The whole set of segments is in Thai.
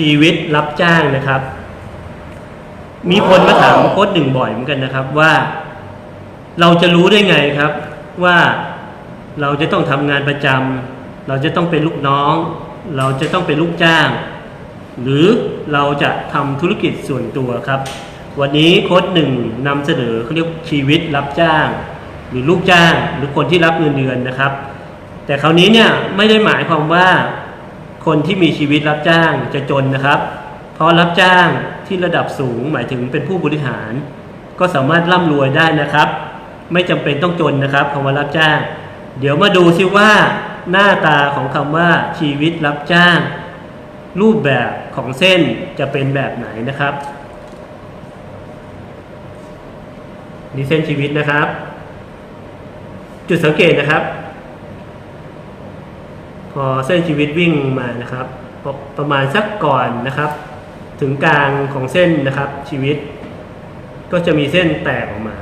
ชีวิตรับจ้างนะครับ มีคนมาถามโค้ดหนึ่งบ่อยเหมือนกันนะครับว่า เราจะรู้ได้ไงครับ ว่าเราจะต้องทำงานประจำเราจะต้องเป็นลูกน้อง เราจะต้องเป็นลูกจ้าง หรือเราจะทำธุรกิจส่วนตัวครับ วันนี้โค้ดหนึ่งนำเสนอเขาเรียกชีวิตรับจ้าง หรือลูกจ้าง หรือคนที่รับเงินเดือนนะครับ แต่คราวนี้เนี่ยไม่ได้หมายความว่า คนที่มีชีวิตรับจ้างจะจนนะครับ เพราะรับจ้างที่ระดับสูงหมายถึงเป็นผู้บริหาร ก็สามารถร่ำรวยได้นะครับ ไม่จำเป็นต้องจนนะครับคำว่ารับจ้าง เดี๋ยวมาดูซิว่าหน้าตาของคำว่าชีวิตรับจ้าง รูปแบบของเส้นจะเป็นแบบไหนนะครับนี่เส้นชีวิตนะครับ จุดสังเกตนะครับ พอเส้นชีวิตวิ่งมานะครับ ประมาณสักก่อนนะครับ ถึงกลางของเส้นนะครับ ชีวิต ก็จะมีเส้นแตกออกมา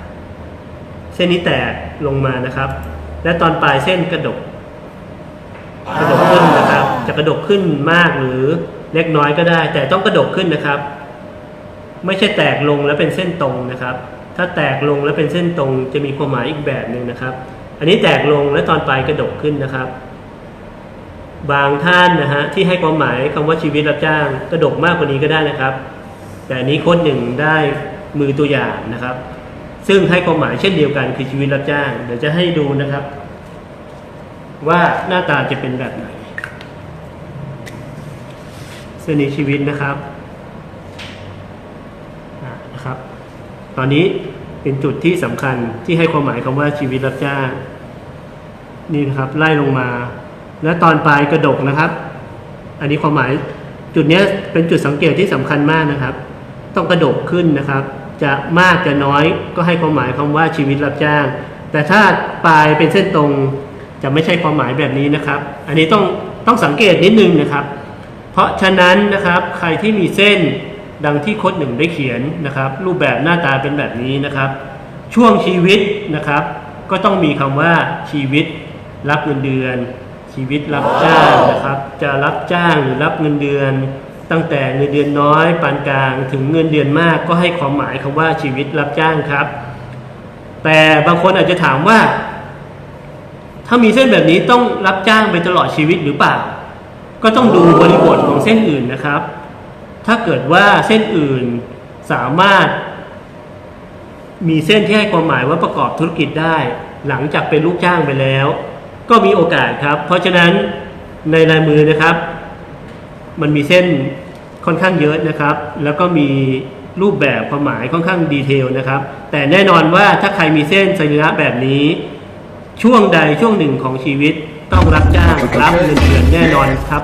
เส้นนี้แตกลงมานะครับ และตอนปลายเส้นกระดก กระดกขึ้นนะครับ จะกระดกขึ้นมากหรือเล็กน้อยก็ได้ แต่ต้องกระดกขึ้นนะครับ ไม่ใช่แตกลงแล้วเป็นเส้นตรงนะครับ ถ้าแตกลงแล้วเป็นเส้นตรง จะมีความหมายอีกแบบหนึ่งนะครับ อันนี้แตกลงและตอนปลายกระดกขึ้นนะครับ บางท่านนะฮะที่ให้ความหมายคำว่าชีวิตรับจ้างกระดกมากกว่านี้ก็ได้นะครับ แต่นนี้โค้ดหนึ่งได้มือตัวอย่างนะครับ ซึ่งให้ความหมายเช่นเดียวกันคือชีวิตรับจ้าง เดี๋ยวจะให้ดูนะครับ ว่าหน้าตาจะเป็นแบบไหนเส้นนี้ชีวิตนะครับอะนะครับ ตอนนี้เป็นจุดที่สำคัญที่ให้ความหมายคำว่าชีวิตรับจ้างนี่นะครับไล่ลงมา แล้วตอนปลายกระดกนะครับ อันนี้ความหมายจุดนี้เป็นจุดสังเกตที่สำคัญมากนะครับ ต้องกระดกขึ้นนะครับ จะมากจะน้อยก็ให้ความหมายคำว่าชีวิตรับจ้าง แต่ถ้าปลายเป็นเส้นตรงจะไม่ใช่ความหมายแบบนี้นะครับ อันนี้ต้องต้องสังเกตนิดนึงนะครับ เพราะฉะนั้นนะครับใครที่มีเส้นดังที่โค้ดหนึ่งได้เขียนนะครับ รูปแบบหน้าตาเป็นแบบนี้นะครับ ช่วงชีวิตนะครับ ก็ต้องมีคำว่าชีวิตรับเงินเดือน ชีวิตรับจ้างนะครับ จะรับจ้างหรือรับเงินเดือน ตั้งแต่เงินเดือนน้อยปานกลางถึงเงินเดือนมากก็ให้ความหมายคำว่าชีวิตรับจ้างครับ แต่บางคนอาจจะถามว่า ถ้ามีเส้นแบบนี้ต้องรับจ้างไปตลอดชีวิตหรือเปล่า ก็ต้องดูบริบทของเส้นอื่นนะครับ ถ้าเกิดว่าเส้นอื่นสามารถ มีเส้นที่ให้ความหมายว่าประกอบธุรกิจได้ หลังจากเป็นลูกจ้างไปแล้ว ก็มีโอกาสครับ เพราะฉะนั้นในลายมือนะครับ มันมีเส้นค่อนข้างเยอะนะครับ แล้วก็มีรูปแบบความหมายค่อนข้างดีเทลนะครับ แต่แน่นอนว่าถ้าใครมีเส้นสรีระแบบนี้ ช่วงใดช่วงหนึ่งของชีวิตต้องรับจ้างรับเงินเดือนแน่นอนครับ